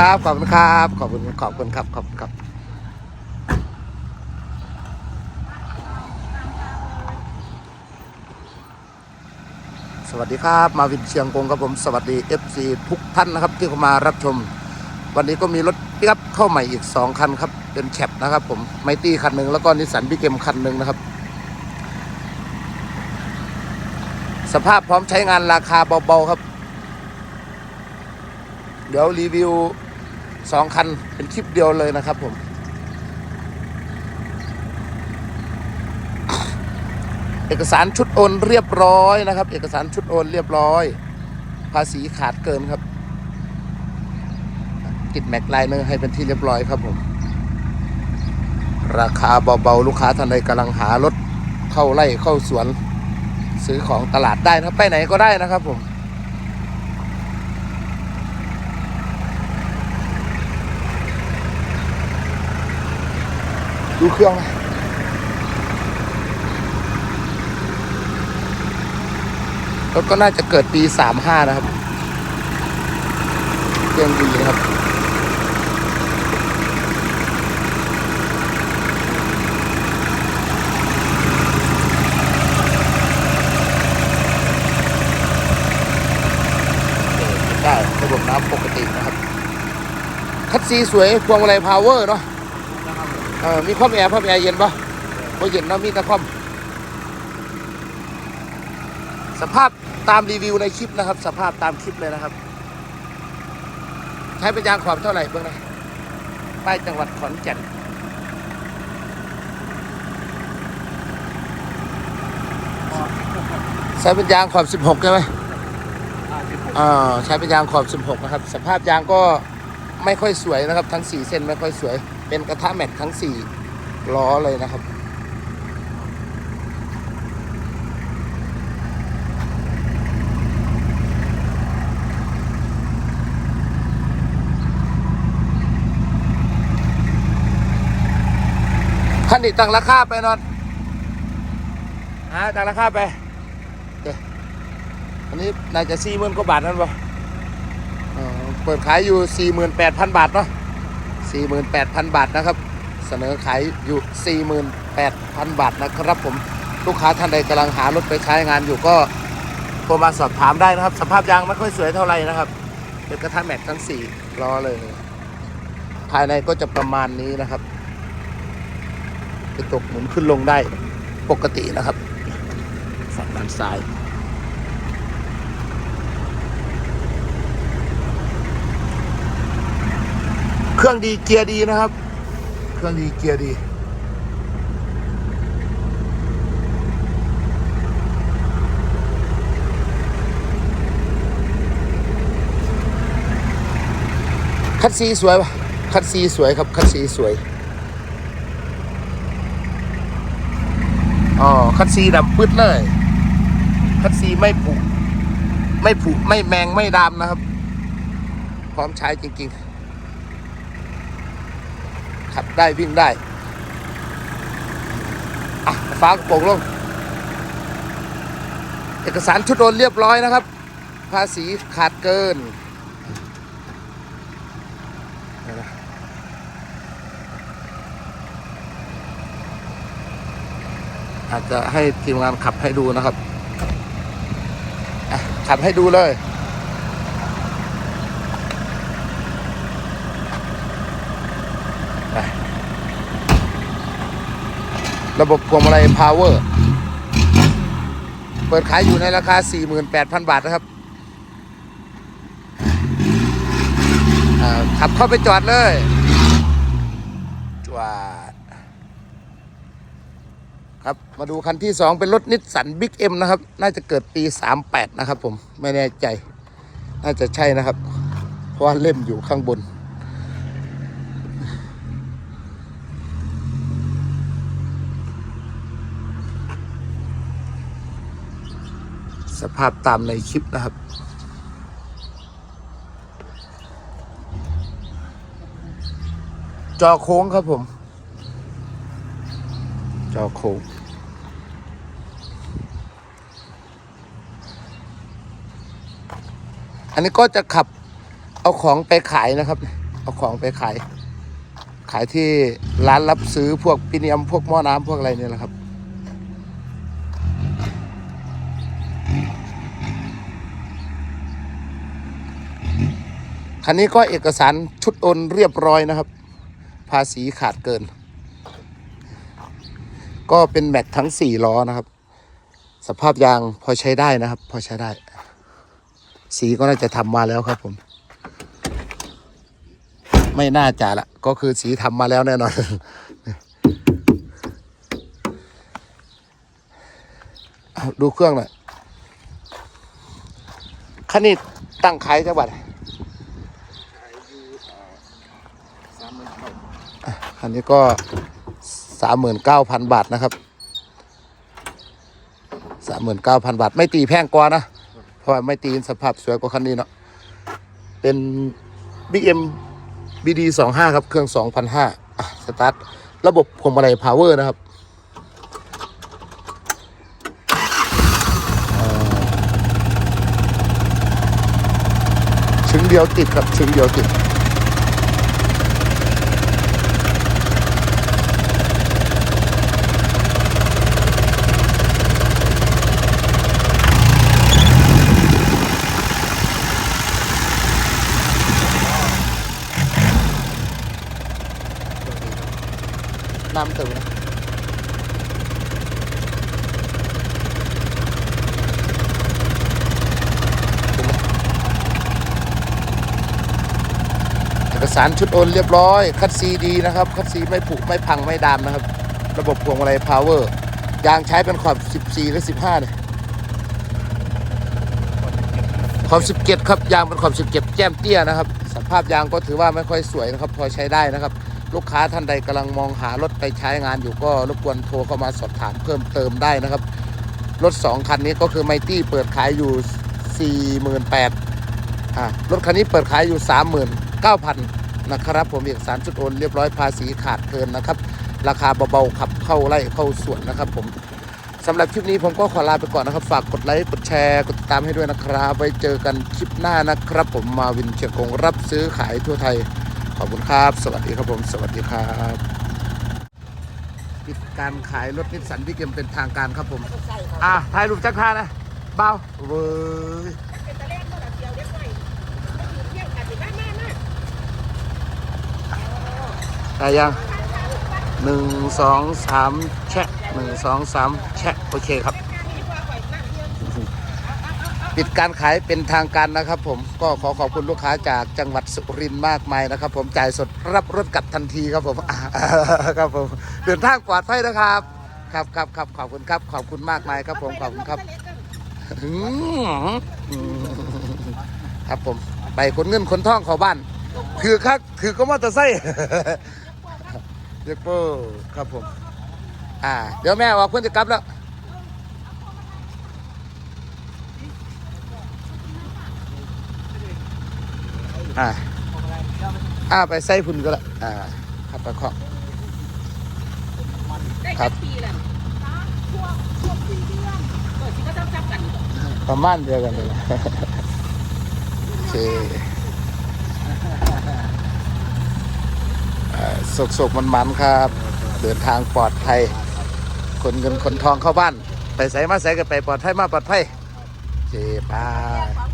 ครับ ขอบคุณครับ ขอบคุณ ขอบคุณครับ ขอบคุณครับ สวัสดีครับ มาวินเชียงกงครับผม สวัสดี FC ทุกท่านนะครับ ที่เข้ามารับชม วันนี้ก็มีรถปิกอัพเข้าใหม่อีก 2 คันครับ เป็นแชปนะครับผม ไมตี้คันหนึ่งแล้วก็นิสสันบิ๊กเอ็มคันหนึ่งนะครับ สภาพพร้อมใช้งานราคาเบาๆครับ เดี๋ยวรีวิว สองคันเป็นคลิปเดียวเลยนะครับผม เอกสารชุดโอนเรียบร้อยนะครับ เอกสารชุดโอนเรียบร้อย ภาษีขาดเกินครับ ติดแม็กไลเนอร์ให้เป็นที่เรียบร้อยครับผม ราคาเบาๆ ลูกค้าท่านใดกำลังหารถเข้าไร่เข้าสวน ซื้อของตลาดได้นะไปไหนก็ได้นะครับผม ดูเครื่องนะรถก็น่าจะเกิดปี35นะครับเครื่องดีนะครับ ได้ระบบน้ำปกตินะครับ คัดซีสวยพวงมาลัยพาวเวอร์เนาะ เออมีคอมแอร์คอมแอร์เย็นปะบ่เย็นเนาะมีแต่คอม สภาพตามรีวิวในคลิปนะครับ สภาพตามคลิปเลยนะครับ ใช้เป็นยางขอบเท่าไหร่เบื้องหนะป้ายจังหวัดขอนแก่นใช้เป็นยางขอบ16 ใช่ไหมอ่าใช้เป็นยางขอบ16 นะครับ สภาพยางก็ไม่ค่อยสวยนะครับ ทั้ง 4 เส้นไม่ค่อยสวย เป็นกระทะแม็กทั้ง4ล้อเลยนะครับ คันนี้ตั้งราคาไปนอนฮะตั้งราคาไปเดี๋ยวอันนี้น่าจะสี่หมื่นกว่าบาทนั่นปะเออเปิดขายอยู่สี่หมื่นแปดพันบาทเนาะ สี่หมื่นแปดพันบาทนะครับ เสนอขายอยู่สี่หมื่นแปดพันบาทนะครับผมลูกค้าท่านใดกำลังหารถไปใช้งานอยู่ก็โทรมาสอบถามได้นะครับ สภาพยางไม่ค่อยสวยเท่าไหร่นะครับเป็นกระทะแม็กทั้งสี่ล้อเลย ภายในก็จะประมาณนี้นะครับกระจกหมุนขึ้นลงได้ปกตินะครับ ฝั่งด้านซ้าย เครื่องดีเกียร์ดีนะครับ เครื่องดีเกียร์ดี คัดซีสวยปะคัดซีสวยครับ คัดซีสวยอ๋อคัดซีดำปึ๊ดเลย คัดซีไม่ผุไม่ผุไม่แมงไม่ดำนะครับ พร้อมใช้จริง ๆ ได้วิ่งได้อะฟ้ากระโปรงลง เอกสารชุดโอนเรียบร้อยนะครับ ภาษีขาดเกินอาจจะให้ทีมงานขับให้ดูนะครับขับให้ดูเลย ระบบพวงมาลัย power เปิดขายอยู่ในราคา 48,000 บาทนะครับขับเข้าไปจอดเลยจวดครับมาดูคันที่ 2 เป็นรถนิสสันบิ๊กเอ็มนะครับ น่าจะเกิดปี 38 นะครับผม ไม่แน่ใจ น่าจะใช่นะครับ เพราะว่าเล่มอยู่ข้างบน สภาพตามในคลิปนะครับ จอโค้งครับผม จอโค้งอันนี้ก็จะขับเอาของไปขายนะครับ เอาของไปขาย ขายที่ร้านรับซื้อพวกพิเนียมพวกหม้อน้ำพวกอะไรเนี่ยแหละครับ คันนี้ก็เอกสารชุดโอนเรียบร้อยนะครับ ภาษีขาดเกิน ก็เป็นแม็กทั้งสี่ล้อนะครับ สภาพยางพอใช้ได้นะครับ พอใช้ได้ สีก็น่าจะทำมาแล้วครับผม ไม่น่าจะละก็คือสีทำมาแล้วแน่นอนดูเครื่องหน่อยคันนี้ตั้งขายจังหวัด คันนี้ก็สามหมื่นเก้าพันบาทนะครับสามหมื่นเก้าพันบาท ไม่ตีแพงกว่านะ เพราะว่าไม่ตีสภาพสวยกว่าคันนี้เนาะเป็น BM BD 2 5ครับ เครื่อง2,500อะสตาร์ทระบบพวงมาลัยพาวเวอร์นะครับอ่าชึงเดียวติดครับชึงเดียวติด น้ำตึงนะเอกสารชุดโอนเรียบร้อย คัดซีดีนะครับ คัดซีไม่ผุไม่พังไม่ดามนะครับ ระบบพวงมาลัยพาวเวอร์ ยางใช้เป็นขอบ 14หรือ15เนี่ยขอบ 17 ครับ ยางเป็นขอบ 17 แจ้มเตี้ยนะครับ สภาพยางก็ถือว่าไม่ค่อยสวยนะครับ พอใช้ได้นะครับ ลูกค้าท่านใดกำลังมองหารถไปใช้งานอยู่ก็รบกวนโทรเข้ามาสอบถามเพิ่มเติมได้นะครับ รถ 2 คันนี้ก็คือไมตี้เปิดขายอยู่ 48,000อ่ารถคันนี้เปิดขายอยู่ 39,000นะครับผมเอกสารชุดโอนเรียบร้อยภาษีขาดเกินนะครับ ราคาเบาๆขับเข้าไร่เข้าสวนนะครับผมสำหรับคลิปนี้ผมก็ขอลาไปก่อนนะครับ ฝากกดไลค์ กดแชร์ กดติดตามให้ด้วยนะครับ ไว้เจอกันคลิปหน้านะครับ ผมมาวินเชียงกงรับซื้อขายทั่วไทย อบคุณครับ สวัสดีครับผม สวัสดีครับปิดการขายรถนิสสันพี่เกมเป็นทางการครับผมใส่ครับอะถ่ายรูปจักรพานะเบาเว้ยเป็นตะเล่นตัวละเดียวเล็กหน่อยไม่ถือเที่ยวกันสิบ้านแม่มากได้ยังหนึ่งสองสามแชะหนึ่งสองสามแชะโอเคครับ ปิดการขายเป็นทางการนะครับ ผมก็ขอขอบคุณลูกค้าจากจังหวัดสุรินทร์มากมายนะครับ ผมจ่ายสดรับรถกลับทันทีครับผมครับผมเดินทางปลอดภัยนะครับ ครับครับครับขอบคุณครับ ขอบคุณมากมายครับ ผมขอบคุณครับครับผมไปขนเงินขนท่องเข้าบ้านถือคักถือก็มอเตอร์ไซค์เด็กโป้ครับผม อ่า เดี๋ยวแม่ว่าเพื่อนจะกลับแล้ว อ่าอ่าไปใส่พุ่นก็ละอ่าครับไปขอได้ครัแค่บปีแหละช่วงช่วงสี่เดือนเปิดสิก็จับๆกันประมาณเดียวกันเลยนะโอเคเอ่อสกๆมันๆครับ เดินทางปลอดภัยขนเงินขนทองเข้าบ้าน ไปใส่มาใส่กันไปปลอดภัยมาปลอดภัยโอเคไปข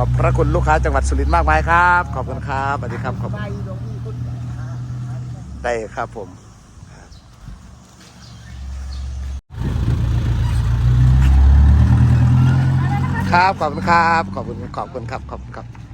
อบพระคุณลูกค้าจังหวัดสุรินทร์มากมายครับ ขอบคุณครับสวัสดีครับขอบคุณได้ครับผมครับขอบคุณครับขอบคุณขอบคุณครับขอบคุณครับ